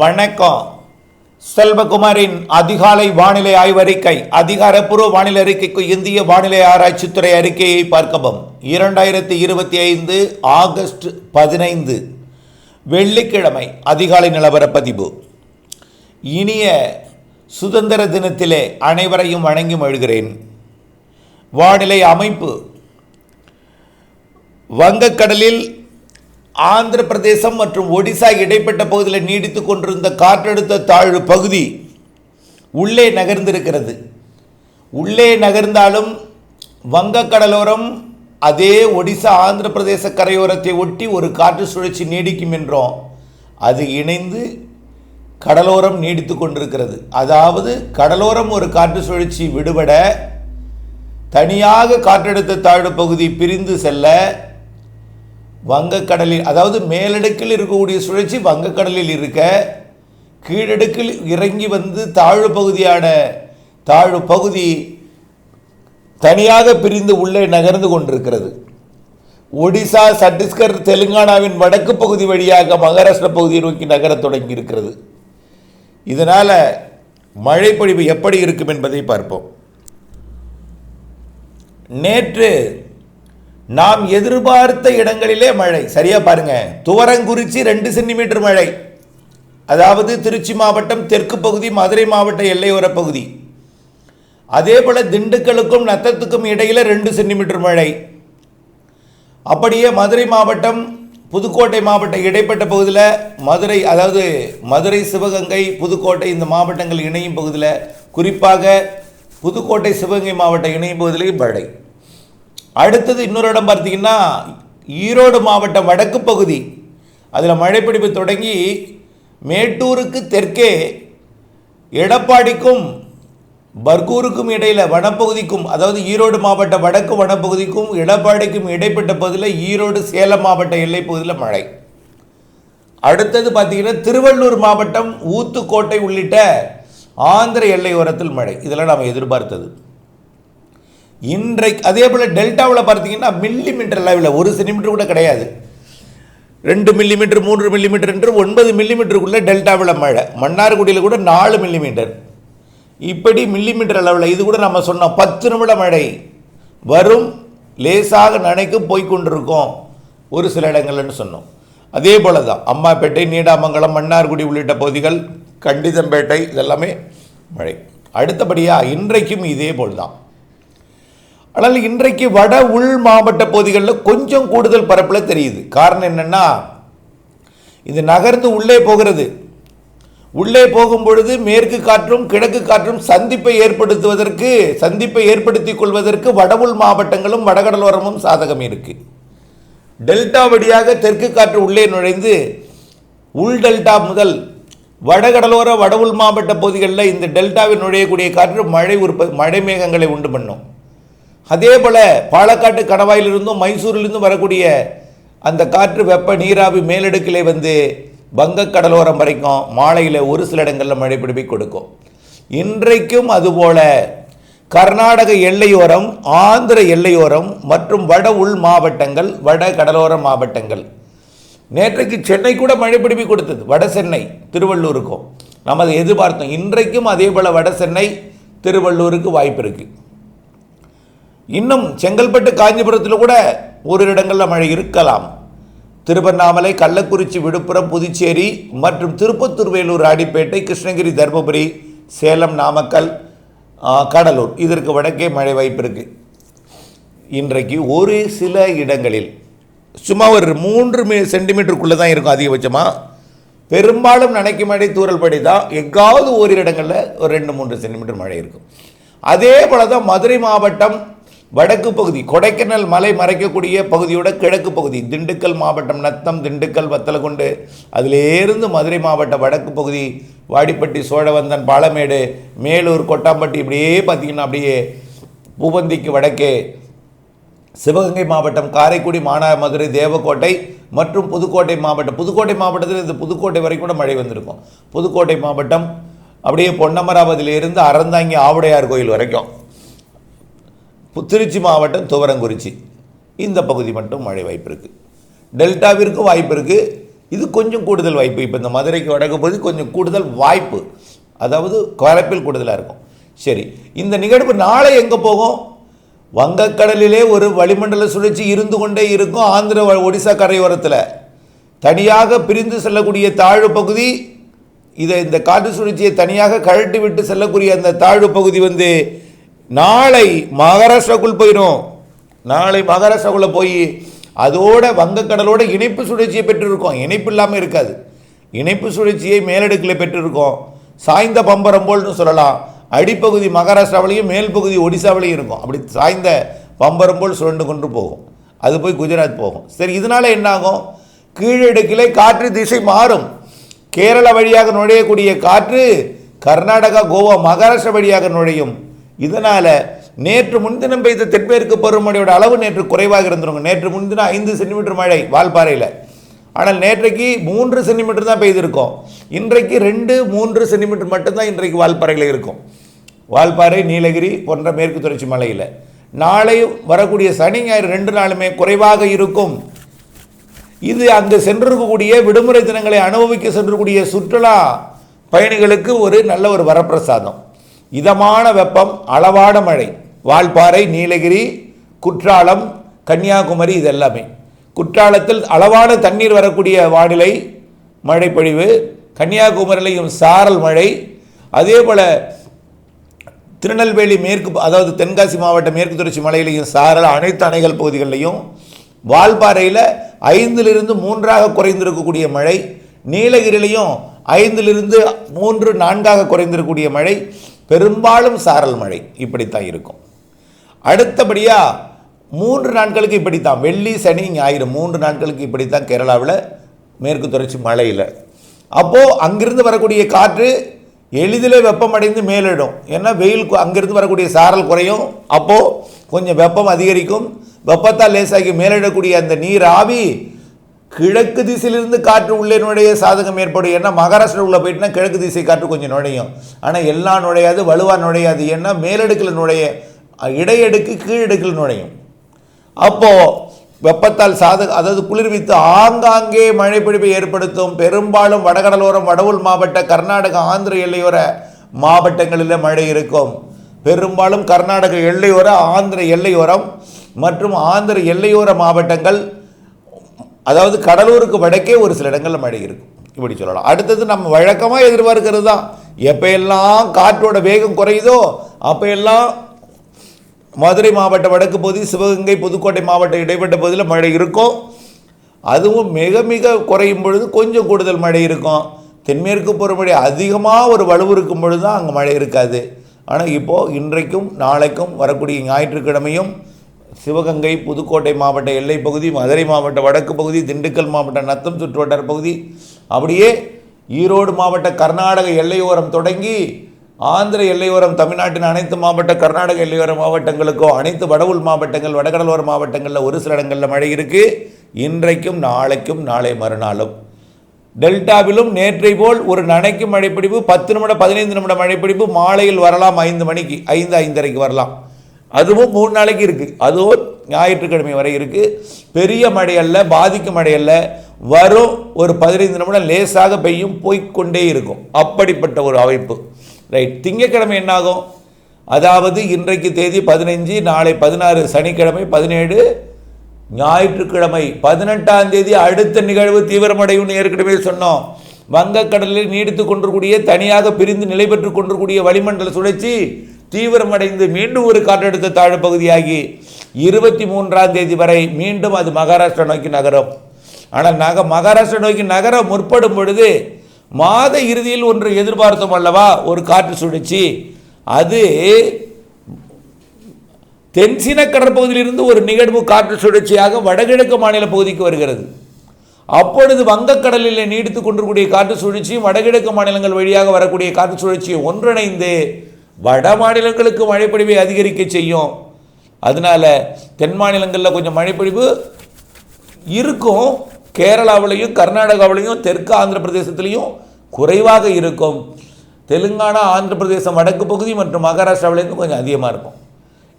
வணக்கம். செல்வகுமாரின் அதிகாலை வானிலை ஆய்வறிக்கை அதிகாரப்பூர்வ வானிலை அறிக்கைக்கு இந்திய வானிலை ஆராய்ச்சித்துறை அறிக்கையை பார்க்கவும். இரண்டாயிரத்தி இருபத்தி ஐந்து ஆகஸ்ட் பதினைந்து வெள்ளிக்கிழமை அதிகாலை நிலவர பதிவு இனிய சுதந்திர தினத்திலே அனைவரையும் வணங்கி மழுகிறேன் வானிலை அமைப்பு. வங்கக்கடலில் ஆந்திர பிரதேசம் மற்றும் ஒடிசா இடைப்பட்ட பகுதியில் நீடித்து கொண்டிருந்த காற்றழுத்த தாழ்வு பகுதி உள்ளே நகர்ந்திருக்கிறது. உள்ளே நகர்ந்தாலும் வங்கக்கடலோரம் அதே ஒடிசா ஆந்திர பிரதேச கரையோரத்தை ஒட்டி ஒரு காற்று சுழற்சி நீடிக்கும் என்றோம் அது இணைந்து கடலோரம் நீடித்து கொண்டிருக்கிறது. அதாவது கடலோரம் ஒரு காற்று சுழற்சி விடுபட தனியாக காற்றழுத்த தாழ்வு பகுதி பிரிந்து செல்ல வங்கக்கடலில் அதாவது மேலடுக்கில் இருக்கக்கூடிய சுழற்சி வங்கக்கடலில் இருக்க கீழடுக்கில் இறங்கி வந்து தாழ்வு பகுதியான தாழ்வு பகுதி தனியாக பிரிந்து உள்ளே நகர்ந்து கொண்டிருக்கிறது. ஒடிசா சத்தீஸ்கர் தெலுங்கானாவின் வடக்கு பகுதி வழியாக மகாராஷ்டிரா பகுதியை நோக்கி நகரத் தொடங்கி இருக்கிறது இதனால் மழைப்பொழிவு எப்படி இருக்கும் என்பதை பார்ப்போம். நேற்று நாம் எதிர்பார்த்த இடங்களிலே மழை. சரியா பாருங்க. துவரங்குறிச்சி ரெண்டு சென்டிமீட்டர் மழை. அதாவது திருச்சி மாவட்டம் தெற்கு பகுதி மதுரை மாவட்ட எல்லையோர பகுதி. அதே போல திண்டுக்கலுக்கும் நத்தத்துக்கும் இடையில ரெண்டு சென்டிமீட்டர் மழை. அப்படியே மதுரை மாவட்டம் புதுக்கோட்டை மாவட்ட இடைப்பட்ட பகுதியில் மதுரை அதாவது மதுரை சிவகங்கை புதுக்கோட்டை இந்த மாவட்டங்கள் இணையும் பகுதியில். குறிப்பாக புதுக்கோட்டை சிவகங்கை மாவட்ட இணையும் பகுதியிலேயும் மழை. அடுத்தது இன்னொரு இடம் பார்த்தீங்கன்னா ஈரோடு மாவட்டம் வடக்கு பகுதி. அதில் மழைப்பிடிப்பு தொடங்கி மேட்டூருக்கு தெற்கே எடப்பாடிக்கும் பர்கூருக்கும் இடையில் வனப்பகுதிக்கும் அதாவது ஈரோடு மாவட்ட வடக்கு வனப்பகுதிக்கும் எடப்பாடிக்கும் இடைப்பட்ட பகுதியில் ஈரோடு சேலம் மாவட்ட எல்லை பகுதியில் மழை. அடுத்தது பார்த்தீங்கன்னா திருவள்ளூர் மாவட்டம் ஊத்துக்கோட்டை உள்ளிட்ட ஆந்திர எல்லையோரத்தில் மழை. இதெல்லாம் நாம் எதிர்பார்த்தது. இன்றைக்கு அதே போல் டெல்டாவில் பார்த்தீங்கன்னா மில்லி மீட்டர் அளவில் ஒரு சென்டிமீட்டர் கூட கிடையாது. ரெண்டு மில்லிமீட்டர் மூன்று மில்லிமீட்டர் என்று ஒன்பது மில்லிமீட்டருக்குள்ளே டெல்டாவில் மழை. மன்னார்குடியில் கூட நாலு மில்லிமீட்டர் இப்படி மில்லிமீட்டர் அளவில் இது கூட நம்ம சொன்னோம் பத்து நிமிட மழை. வரும் லேசாக நனைக்கும் போய்கொண்டிருக்கோம் ஒரு சில இடங்கள்னு சொன்னோம். அதே போல தான் அம்மாப்பேட்டை நீடாமங்கலம் மன்னார்குடி உள்ளிட்ட பகுதிகள் கண்டிதம்பேட்டை இதெல்லாமே மழை. அடுத்தபடியாக இன்றைக்கும் இதே போல் தான் ஆனால் இன்றைக்கு வட உள் மாவட்ட பகுதிகளில் கொஞ்சம் கூடுதல் பரப்பில் தெரியுது. காரணம் என்னென்னா இது நகர்ந்து உள்ளே போகிறது. உள்ளே போகும் பொழுது மேற்கு காற்றும் கிழக்கு காற்றும் சந்திப்பை ஏற்படுத்துவதற்கு சந்திப்பை ஏற்படுத்திக் கொள்வதற்கு வடவுள் மாவட்டங்களும் வடகடலோரமும் சாதகம் இருக்கு. டெல்டா வழியாக தெற்கு காற்று உள்ளே நுழைந்து உள் டெல்டா முதல் வடகடலோர வடவுள் மாவட்ட பகுதிகளில் இந்த டெல்டாவில் நுழையக்கூடிய காற்று மழை உற்ப மழை மேகங்களை உண்டு பண்ணும். அதே போல் பாலக்காட்டு கணவாயிலிருந்தும் மைசூரிலிருந்தும் வரக்கூடிய அந்த காற்று வெப்ப நீராவி மேலடுக்கிலே வந்து வங்கக்கடலோரம் வரைக்கும் மாலையில் ஒரு சில இடங்களில் மழை பிடிப்பை கொடுக்கும். இன்றைக்கும் அதுபோல கர்நாடக எல்லையோரம் ஆந்திர எல்லையோரம் மற்றும் வட உள் மாவட்டங்கள் வட கடலோர மாவட்டங்கள். நேற்றைக்கு சென்னை கூட மழை பிடிப்பி கொடுத்தது. வட சென்னை திருவள்ளூருக்கும். நம்ம அதை எதிர்பார்த்தோம். இன்றைக்கும் அதே போல் வட சென்னை திருவள்ளூருக்கு வாய்ப்பு இருக்குது இன்னும் செங்கல்பட்டு காஞ்சிபுரத்தில் கூட ஒரு இடங்களில் மழை இருக்கலாம். திருவண்ணாமலை கள்ளக்குறிச்சி விழுப்புரம் புதுச்சேரி மற்றும் திருப்பத்தூர் வேலூர் ராணிப்பேட்டை கிருஷ்ணகிரி தருமபுரி சேலம் நாமக்கல் கடலூர். இதற்கு வடக்கே மழை வாய்ப்பு இருக்குது இன்றைக்கு ஒரு சில இடங்களில் சும்மா ஒரு மூன்று மீ சென்டிமீட்டருக்குள்ளே தான் இருக்கும் அதிகபட்சமாக பெரும்பாலும் நினைக்கும் மழை தூரல் படி தான். எங்காவது ஓரிரு இடங்களில் ஒரு ரெண்டு மூன்று சென்டிமீட்டர் மழை இருக்கும். அதே போல தான் மதுரை மாவட்டம் வடக்கு பகுதி கொடைக்கானல் மலை மறைக்கக்கூடிய பகுதியோட கிழக்கு பகுதி திண்டுக்கல் மாவட்டம் நத்தம் திண்டுக்கல் வத்தலகுண்டு அதிலேருந்து மதுரை மாவட்ட வடக்கு பகுதி வாடிப்பட்டி சோழவந்தன் பாலமேடு மேலூர் கொட்டாம்பட்டி இப்படியே பார்த்தீங்கன்னா அப்படியே பூவந்திக்கு வடக்கே சிவகங்கை மாவட்டம் காரைக்குடி மானாமதுரை தேவக்கோட்டை மற்றும் புதுக்கோட்டை மாவட்டம். புதுக்கோட்டை மாவட்டத்தில் இந்த புதுக்கோட்டை வரைக்கும் கூட மழை வந்திருக்கும். புதுக்கோட்டை மாவட்டம் அப்படியே பொன்னமராவதியிலிருந்து அறந்தாங்கி ஆவுடையார் கோயில் வரைக்கும். திருச்சி மாவட்டம் துவரங்குறிச்சி. இந்த பகுதி மட்டும் மழை வாய்ப்பு இருக்குது டெல்டாவிற்கும் வாய்ப்பு இருக்குது இது கொஞ்சம் கூடுதல் வாய்ப்பு. இப்போ இந்த மதுரைக்கு வடக்கு பகுதி கொஞ்சம் கூடுதல் வாய்ப்பு. அதாவது குழப்பில் கூடுதலாக இருக்கும். சரி இந்த நிகழ்வு நாளை எங்கே போகும்? வங்கக்கடலிலே ஒரு வளிமண்டல சுழற்சி இருந்து கொண்டே இருக்கும் ஆந்திர ஒடிசா கரையோரத்தில். தனியாக பிரிந்து செல்லக்கூடிய தாழ்வு பகுதி இதை இந்த காற்று சுழற்சியை தனியாக கழட்டி விட்டு செல்லக்கூடிய அந்த தாழ்வு பகுதி வந்து நாளை மகாராஷ்டிராக்குள் போயிடும் நாளை மகாராஷ்டிராக்குள்ளே போய் அதோட வங்கக்கடலோட இணைப்பு சுழற்சியை பெற்றிருக்கோம். இணைப்பு இல்லாமல் இருக்காது. இணைப்பு சுழற்சியை மேலடுக்கில் பெற்றிருக்கோம். சாய்ந்த பம்பரம் போல்னு சொல்லலாம். அடிப்பகுதி மகாராஷ்டிராவிலையும் மேல் பகுதி ஒடிசாவிலையும் இருக்கும். அப்படி சாய்ந்த பம்பரம் போல் சுழண்டு கொண்டு போகும். அது போய் குஜராத் போகும். சரி இதனால என்ன ஆகும் கீழடுக்கிலே காற்று திசை மாறும். கேரளா வழியாக நுழையக்கூடிய காற்று கர்நாடகா கோவா மகாராஷ்டிரா வழியாக நுழையும். இதனால் நேற்று முன்தினம் பெய்த தென்மேற்கு பருவமழையோட அளவு நேற்று குறைவாக இருந்துருங்க நேற்று முன்தினம் ஐந்து சென்டிமீட்டர் மழை வால்பாறையில். ஆனால் நேற்றைக்கு மூன்று சென்டிமீட்டர் தான் பெய்திருக்கும். இன்றைக்கு ரெண்டு மூன்று சென்டிமீட்டர் மட்டும்தான் இன்றைக்கு வால்பாறையில் இருக்கும். வால்பாறை நீலகிரி போன்ற மேற்கு தொடர்ச்சி மலையில். நாளை வரக்கூடிய சனி ஞாயிறு ரெண்டு நாளுமே குறைவாக இருக்கும். இது அங்கு சென்றிருக்கக்கூடிய விடுமுறை தினங்களை அனுபவிக்க சென்றக்கூடிய சுற்றுலா பயணிகளுக்கு ஒரு நல்ல ஒரு வரப்பிரசாதம். இதமான வெப்பம் அளவான மழை வால்பாறை நீலகிரி குற்றாலம் கன்னியாகுமரி இது எல்லாமே குற்றாலத்தில் அளவான தண்ணீர் வரக்கூடிய வானிலை மழைப்பொழிவு கன்னியாகுமரியிலையும் சாரல் மழை அதே போல் திருநெல்வேலி மேற்கு அதாவது தென்காசி மாவட்ட மேற்கு தொடர்ச்சி மலையிலையும் சாரல் அனைத்து அணைகள் பகுதிகளிலையும் வால்பாறையில் ஐந்திலிருந்து மூன்றாக குறைந்திருக்கக்கூடிய மழை நீலகிரிலையும் ஐந்திலிருந்து மூன்று நான்காக குறைந்திருக்கக்கூடிய மழை பெரும்பாலும் சாரல் மழை. இப்படித்தான் இருக்கும். அடுத்தபடியாக மூன்று நாட்களுக்கு இப்படித்தான். வெள்ளி சனி ஞாயிறு மூன்று நாட்களுக்கு இப்படித்தான் கேரளாவில் மேற்கு தொடர்ச்சி மழையில் அப்போது அங்கிருந்து வரக்கூடிய காற்று எளிதில் வெப்பமடைந்து மேலிடும். ஏன்னா வெயில் அங்கிருந்து வரக்கூடிய சாரல் குறையும். அப்போது கொஞ்சம் வெப்பம் அதிகரிக்கும். வெப்பத்தால் லேசாகி மேலிடக்கூடிய அந்த நீர் ஆவி கிழக்கு திசையிலிருந்து காற்று உள்ளே நுழைய சாதகம் ஏற்படும் ஏன்னா மகாராஷ்டிரா உள்ள போயிட்டுனா கிழக்கு திசை காற்று கொஞ்சம் நுழையும். ஆனால் எல்லாம் நுழையாது வலுவாக நுழையாது. ஏன்னா மேலடுக்கில் நுழைய இடையடுக்கு கீழடுக்கில் நுழையும். அப்போது வெப்பத்தால் சாதக அதாவது குளிர்வித்து ஆங்காங்கே மழைப்பிடிப்பை ஏற்படுத்தும் பெரும்பாலும் வடகடலோரம் வடவுள் மாவட்ட கர்நாடக ஆந்திர எல்லையோர மாவட்டங்களில் மழை இருக்கும். பெரும்பாலும் கர்நாடக எல்லையோர ஆந்திர எல்லையோரம் மற்றும் ஆந்திர எல்லையோர மாவட்டங்கள் அதாவது கடலூருக்கு வடக்கே ஒரு சில இடங்களில் மழை இருக்கும். இப்படி சொல்லலாம். அடுத்தது நம்ம வழக்கமாக எதிர்பார்க்கிறது தான். எப்போ எல்லாம் காற்றோட வேகம் குறையுதோ அப்போ எல்லாம் மதுரை மாவட்ட வடக்கு பகுதி சிவகங்கை புதுக்கோட்டை மாவட்ட இடைப்பட்ட பகுதியில் மழை இருக்கும். அதுவும் மிக மிக குறையும் பொழுது கொஞ்சம் கூடுதல் மழை இருக்கும். தென்மேற்கு பருவமழை அதிகமாக ஒரு வலுவு இருக்கும் பொழுது தான் அங்கே மழை இருக்காது. ஆனால் இப்போது இன்றைக்கும் நாளைக்கும் வரக்கூடிய ஞாயிற்றுக்கிழமையும் சிவகங்கை புதுக்கோட்டை மாவட்ட எல்லைப் பகுதி மதுரை மாவட்ட வடக்கு பகுதி திண்டுக்கல் மாவட்ட நத்தம் சுற்றுவட்டார பகுதி. அப்படியே ஈரோடு மாவட்ட கர்நாடக எல்லையோரம் தொடங்கி ஆந்திர எல்லையோரம் தமிழ்நாட்டின் அனைத்து மாவட்ட கர்நாடக எல்லையோர மாவட்டங்களுக்கும் அனைத்து வடவுள் மாவட்டங்கள் வடகடலோர மாவட்டங்களில் ஒரு சில இடங்களில் மழை இருக்குது இன்றைக்கும் நாளைக்கும் நாளை மறுநாளும். டெல்டாவிலும் நேற்றை போல் ஒரு நனைக்கும் மழைப்பிடிப்பு பத்து நிமிடம் பதினைந்து நிமிட மழைப்பிடிப்பு மாலையில் வரலாம் ஐந்து மணிக்கு ஐந்து ஐந்தரைக்கு வரலாம். அதுவும் மூணு நாளைக்கு இருக்குது அதுவும் ஞாயிற்றுக்கிழமை வரை இருக்குது பெரிய மழையல்ல பாதிக்கும் மழையல்ல வரும் ஒரு பதினைந்து நிமிடம் லேசாக பெய்யும் போய்க்கொண்டே இருக்கும். அப்படிப்பட்ட ஒரு அமைப்பு. ரைட் திங்கட்கிழமை என்னாகும்? அதாவது இன்றைக்கு தேதி பதினஞ்சு நாளை பதினாறு சனிக்கிழமை பதினேழு ஞாயிற்றுக்கிழமை பதினெட்டாம் தேதி அடுத்த நிகழ்வு தீவிரமடையும்னு ஏற்கனவே சொன்னோம். வங்கக்கடலில் நீடித்து கொண்டிருக்கூடிய தனியாக பிரிந்து நிலை பெற்று கொண்டிருக்கூடிய வளிமண்டல சுழற்சி தீவிரமடைந்து மீண்டும் ஒரு காற்றழுத்த தாழ்வு பகுதியாகி இருபத்தி மூன்றாம் தேதி வரை மீண்டும் அது மகாராஷ்டிரா நோக்கி நகரும். ஆனால் நக மகாராஷ்டிரா நோக்கி நகர முற்படும் பொழுது மாத இறுதியில் ஒன்று எதிர்பார்த்தோம் அல்லவா? ஒரு காற்று சுழற்சி. அது தென்சீன கடற்பகுதியிலிருந்து ஒரு நிகழ்வு காற்று சுழற்சியாக வடகிழக்கு மாநில பகுதிக்கு வருகிறது. அப்பொழுது வங்கக்கடலில் நீடித்துக் கொண்டிருக்கூடிய காற்று சுழற்சியும் வடகிழக்கு மாநிலங்கள் வழியாக வரக்கூடிய காற்று சுழற்சியும் ஒன்றிணைந்து வட மாநிலங்களுக்கு மழைப்பொழிவை அதிகரிக்க செய்யும். அதனால தென் மாநிலங்களில் கொஞ்சம் மழைப்பொழிவு இருக்கும். கேரளாவிலையும் கர்நாடகாவிலையும் தெற்கு ஆந்திர பிரதேசத்துலேயும் குறைவாக இருக்கும். தெலுங்கானா ஆந்திர பிரதேசம் வடக்கு பகுதி மற்றும் மகாராஷ்டிராவிலேருந்து கொஞ்சம் அதிகமாக இருக்கும்.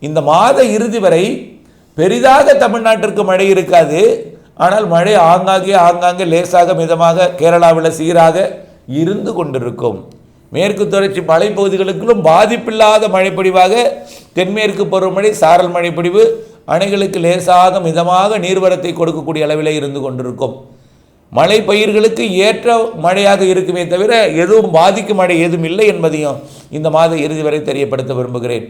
இந்த மாத இறுதி வரை பெரிதாக தமிழ்நாட்டிற்கு மழை இருக்காது. ஆனால் மழை ஆங்காங்கே ஆங்காங்கே லேசாக மிதமாக கேரளாவில் சீராக இருந்து கொண்டிருக்கும். மேற்கு தொடர்ச்சி மலைப்பகுதிகளுக்கும் பாதிப்பில்லாத மழைப்பொழிவாக தென்மேற்கு பருவமழை சாரல் மழைப்பொழிவு அணைகளுக்கு லேசாக மிதமாக நீர்வரத்தை கொடுக்கக்கூடிய அளவிலே இருந்து கொண்டிருக்கும். மழை பயிர்களுக்கு ஏற்ற மழையாக இருக்குமே தவிர எதுவும் பாதிக்கும் மழை எதுவும் இல்லை என்பதையும் இந்த மாத இறுதி வரை தெரியப்படுத்த விரும்புகிறேன்.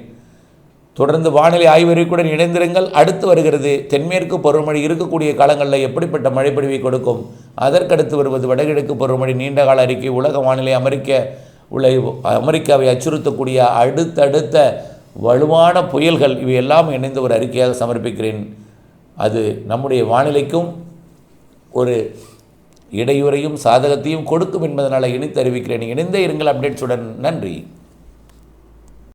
தொடர்ந்து வானிலை ஆய்வறிக்குடன் இணைந்திருங்கள். அடுத்து வருகிறது தென்மேற்கு பருவமழை இருக்கக்கூடிய காலங்களில் எப்படிப்பட்ட மழைப்பொழிவை கொடுக்கும்? அதற்கடுத்து வருவது வடகிழக்கு பருவமழை நீண்டகால அறிக்கை உலக வானிலை அமெரிக்க உள்ள அமெரிக்காவை அச்சுறுத்தக்கூடிய அடுத்தடுத்த வலுவான புயல்கள் இவையெல்லாம் இணைந்த ஒரு அறிக்கையாக சமர்ப்பிக்கிறேன். அது நம்முடைய வானிலைக்கும் ஒரு இடையூறையும் சாதகத்தையும் கொடுக்கும் என்பதனால் இணைத்து அறிவிக்கிறேன். இணைந்தே இருங்கள் அப்டேட்ஸுடன். நன்றி.